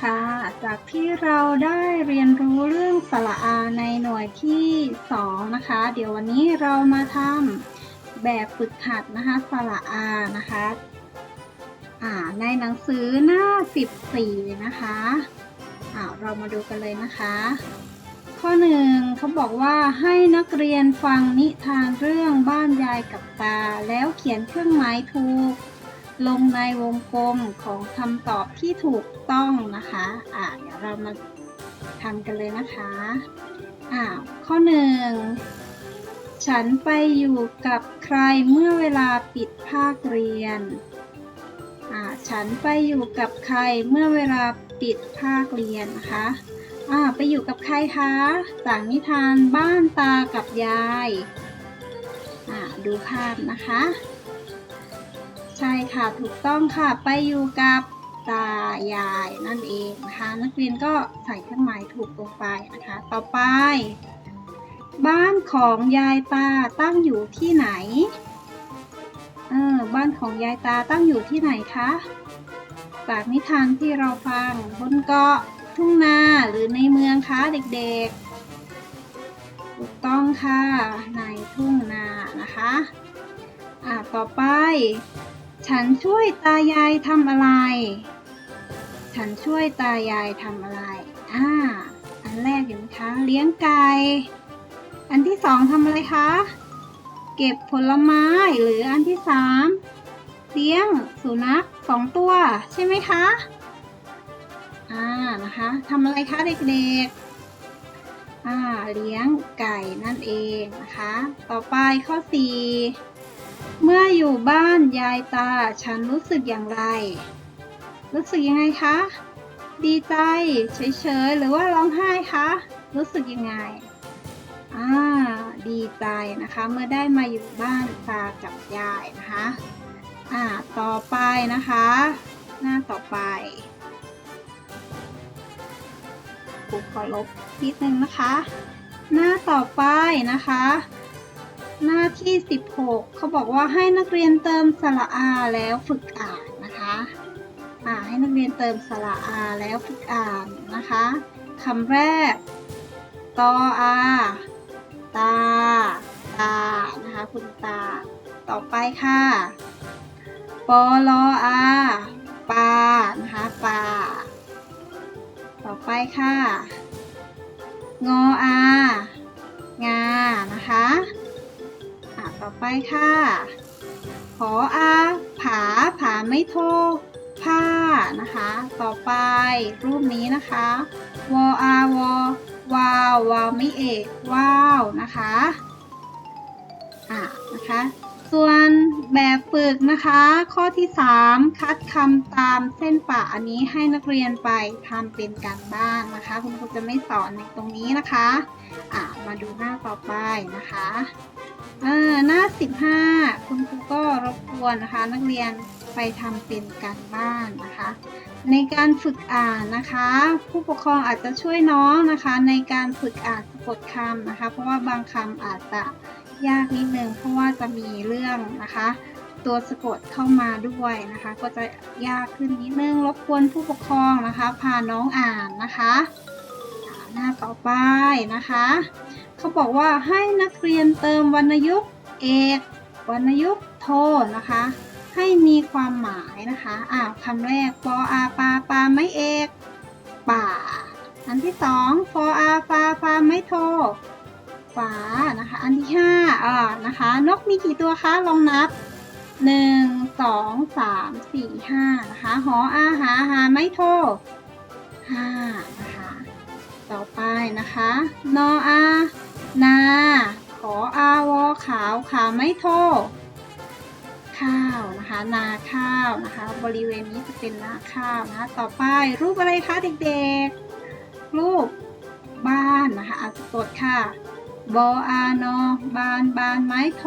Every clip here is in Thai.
ค่ะ จากที่เราได้เรียนรู้เรื่องสระอาในหน่วยที่ 2 นะคะ เดี๋ยววันนี้เรามาทำแบบฝึกหัดนะคะสระอานะคะอ่าในหนังสือหน้า 14 นะคะอ่าเรามาดูกันเลยนะคะ ข้อหนึ่งเขาบอกว่าให้นักเรียนฟังนิทานเรื่องบ้านยายกับตา แล้วเขียนเครื่องหมายถูก ลงในวงกลมของคำตอบที่ถูกต้องนะคะอ่าเดี๋ยวเรามาทำกันเลยนะคะอ่าข้อหนึ่งฉันไปอยู่กับใครเมื่อเวลาปิดภาคเรียนอ่าฉันไปอยู่กับใครเมื่อเวลาปิดภาคเรียนนะคะอ่าไปอยู่กับใครคะจากนิทานบ้านตากับยายอ่าดูภาพนะคะ ใช่ค่ะ ถูกต้องค่ะ ไปอยู่กับตายายนั่นเองนะคะ นักเรียนก็ใส่เครื่องหมายถูกลงไปนะคะ ต่อไป บ้านของยายตาตั้งอยู่ที่ไหน เออ บ้านของยายตาตั้งอยู่ที่ไหนคะ จากนิทานที่เราฟังบนเกาะทุ่งนาหรือในเมืองคะเด็กๆ ถูกต้องค่ะ ในทุ่งนานะคะ อ่าต่อไป ฉันช่วยตายายทำอะไร ฉันช่วยตายายทำอะไร อ่า อันแรกเห็นไหมคะ เลี้ยงไก่ อันที่สองทำอะไรคะ เก็บผลไม้ หรืออันที่สามเลี้ยงสุนัขสองตัว ใช่ไหมคะ อ่า นะคะทำอะไรคะเด็กๆอ่าเลี้ยงไก่นั่นเองนะคะ ต่อไปข้อสี่ เมื่ออยู่บ้านยายตาฉันรู้สึกอย่างไร รู้สึกยังไงคะ ดีใจเฉยๆหรือว่าร้องไห้คะรู้สึกยังไงอ่าดีใจนะคะ เมื่อได้มาอยู่บ้านตากับยายนะคะอ่าต่อไปนะคะ หน้าต่อไปครูขอลบนิดนึงนะคะ หน้าต่อไปนะคะ หน้าที่ 16 เขาบอกว่าให้นักเรียนเติมสระอาแล้วฝึกอ่านนะคะอ่าให้นักเรียนเติมสระอาแล้วฝึกอ่านนะคะคำแรก ตออา ตา ตา นะคะ คุณตา ต่อไปค่ะ ปอลออา ปา นะคะ ปา ต่อไปค่ะ งออา งา นะคะ ไปค่ะ ขออาผาผาไม่โทผ้านะคะ ต่อไปรูปนี้นะคะ วออาวอวาววาวไม่เอกว้าวนะคะ อะนะคะ ส่วนแบบฝึกนะคะ ข้อที่ 3 คัดคำตามเส้นปะอันนี้ให้นักเรียนไปทำเป็นการบ้านนะคะ คุณครูจะไม่สอนในตรงนี้นะคะอะมาดูหน้าต่อไปนะคะเออหน้า 15 คุณครูก็รบกวนนะคะ นักเรียนไปทำเป็นการบ้านนะคะ ในการฝึกอ่านนะคะ ผู้ปกครองอาจจะช่วยน้องนะคะ ในการฝึกอ่านสะกดคำนะคะ เพราะว่าบางคำอาจจะ ยากนิดนึงเพราะว่าจะมีเรื่องนะคะ ตัวสะกดเข้ามาด้วยนะคะ ก็จะยากขึ้นนิดนึงรบกวนผู้ปกครองนะคะ พาน้องอ่านนะคะหน้าต่อไปนะคะ เขาบอกว่าให้นักเรียนเติมวรรณยุกต์เอกวรรณยุกต์โทนะคะ ให้มีความหมายนะคะอ่าคำแรกปออาปาปาไม่เอกป่า อันที่สองฟออาฟาฟาไม่โท ฝานะคะ อันที่ห้าอ่านะคะ นกมีกี่ตัวคะลองนับหนึ่งสองสามสี่ห้านะคะหออาหาหาไม่โทห้านะคะ ต่อไปนะคะ นออา นา ขออาวอขาวขาไม่โทข้าวนะคะ นาข้าวนะคะ บริเวณนี้จะเป็นนาข้าวนะคะ ต่อไปรูปอะไรคะเด็กๆ รูปบ้านนะคะอาสะกดค่ะ บออานอบานบานไม้โท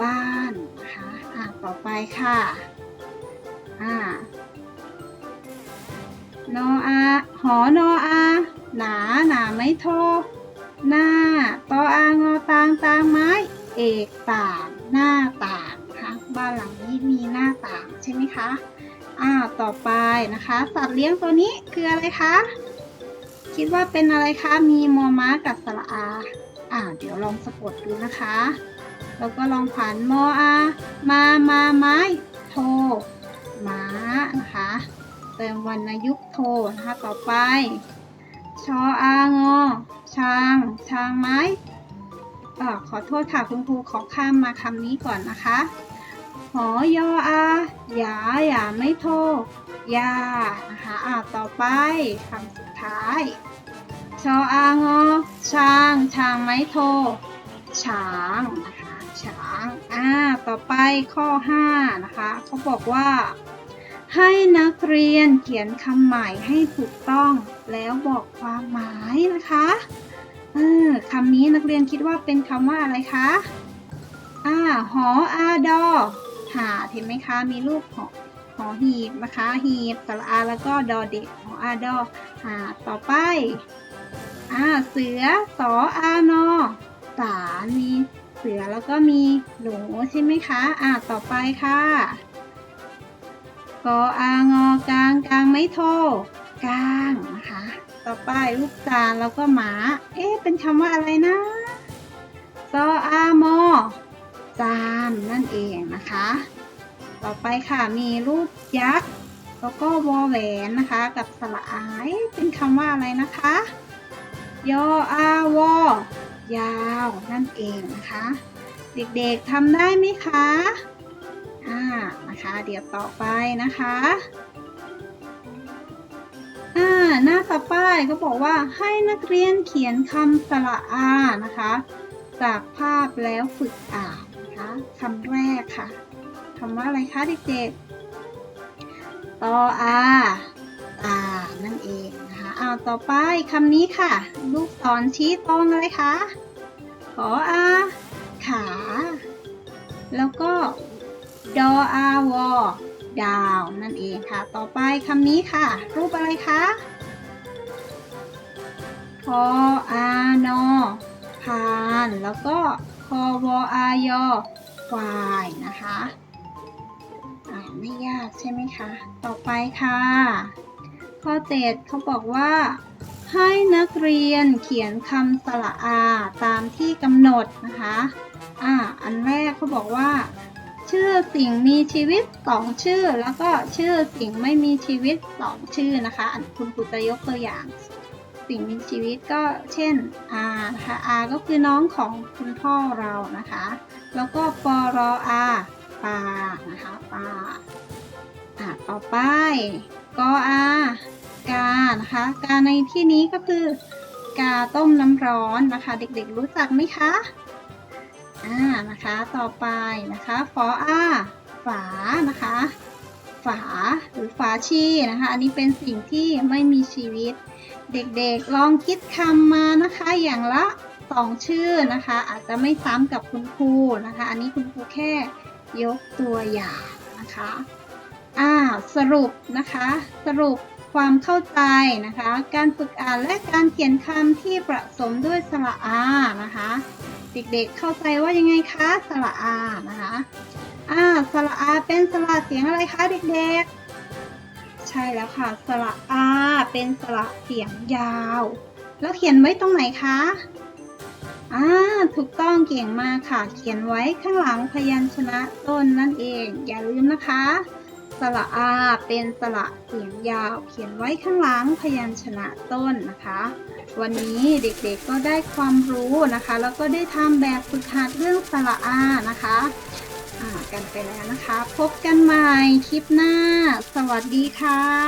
บ้านนะคะอ่าต่อไปค่ะอ่านออาหอนออาหนาหนาไม่โทหน้าตออางอตางตางไม้ เอกต่างหน้าต่างนะคะบ้านหลังนี้มีหน้าต่างใช่ไหมคะอ้าวต่อไปนะคะ สัตว์เลี้ยงตัวนี้คืออะไรคะ คิดว่าเป็นอะไรคะ มีมอม้ากับสระอา อ่า เดี๋ยวลองสะกดดูนะคะ แล้วก็ลองผ่านมออา มามาไม้โทม้านะคะ เติมวรรณยุกโทนะคะต่อไป ชออางอช้าง ช้างไม้อ่าขอโทษค่ะคุณครูขอข้ามมาคำนี้ก่อนนะคะ หอยออาหยาหยาไม่โท ยานะคะอ่าต่อไปคำสุดท้าย ชออางอช้างช้างไม่โท ช้างนะคะช้างอ่าต่อไปข้อ 5 นะคะเขาบอกว่า ให้นักเรียนเขียนคำใหม่ให้ถูกต้องแล้วบอกความหมายนะคะเออคำนี้นักเรียนคิดว่าเป็นคำว่าอะไรคะอ่าหออาดอหาเห็นไหมคะ มีรูปหอ หอหีบนะคะหีบสระอาแล้วก็ดอเด็กหออาดอหาต่อไปอ่าเสือสออานอสารมีเสือแล้วก็มีหนูใช่ไหมคะอ่าต่อไปค่ะกออางอกลางกลางไม่โทกลางนะคะ ต่อไปลูกจานแล้วก็หมา เอ๊ะเป็นคำว่าอะไรนะซออามอจานนั่นเองนะคะ ต่อไปค่ะมีรูปยักษ์แล้วก็วอแหวนนะคะ กับสระอายเป็นคำว่าอะไรนะคะ ยออาวอยาวนั่นเองนะคะ เด็กๆทำได้ไหมคะอ่านะคะ เดี๋ยวต่อไปนะคะอ่าหน้าต่อไปก็บอกว่าให้นักเรียนเขียนคำสระอานะคะ จากภาพแล้วฝึกอ่านนะคะคำแรกค่ะ คำว่าอะไรคะเด็กๆ ตออาตา นั่นเองนะคะเอาต่อไปคำนี้ค่ะ ลูกศรชี้ตรงอะไรคะ ขออา ขา แล้วก็ ดออาวอดาวนั่นเองค่ะ ต่อไปคำนี้ค่ะ รูปอะไรคะพออานอพาน แล้วก็คอวออายอควายนะคะ ไม่ยากใช่ไหมคะ ต่อไปค่ะ ข้อเจ็ดเขาบอกว่า ให้นักเรียนเขียนคำสระอาตามที่กำหนดนะคะอ่าอันแรกเขาบอกว่า ชื่อสิ่งมีชีวิตสองชื่อ แล้วก็ชื่อสิ่งไม่มีชีวิตสองชื่อนะคะคุณครูจะยกตัวอย่าง สิ่งมีชีวิตก็เช่นอานะคะอาก็คือน้องของคุณพ่อเรานะคะ แล้วก็ปอรออา ปลานะคะปลาอะต่อไปกออากานะคะกาในที่นี้ก็คือกาต้มน้ำร้อนนะคะ เด็กๆรู้จักไหมคะอ่านะคะต่อไปนะคะฟออาฝานะคะ ฝาหรือฝาชีนะคะ อันนี้เป็นสิ่งที่ไม่มีชีวิต เด็กๆลองคิดคำมานะคะอย่างละสองชื่อนะคะ อาจจะไม่ซ้ำกับคุณครูนะคะ อันนี้คุณครูแค่ ยกตัวอย่างนะคะอ่าสรุปนะคะ สรุปความเข้าใจนะคะ การฝึกอ่านและการเขียนคำที่ผสมด้วยสระอานะคะ เด็กๆเข้าใจว่ายังไงคะสระอานะคะอ่าสระอาเป็นสระเสียงอะไรคะเด็กๆ ใช่แล้วค่ะสระอาเป็นสระเสียงยาว แล้วเขียนไว้ตรงไหนคะ อ่าถูกต้องเก่งมากค่ะ เขียนไว้ข้างหลังพยัญชนะต้นนั่นเอง อย่าลืมนะคะ สระอาเป็นสระเสียงยาว เขียนไว้ข้างหลังพยัญชนะต้นนะคะ วันนี้เด็กๆก็ได้ความรู้นะคะ แล้วก็ได้ทำแบบฝึกหัดเรื่องสระอานะคะกันไปแล้วนะคะ พบกันใหม่คลิปหน้า สวัสดีค่ะ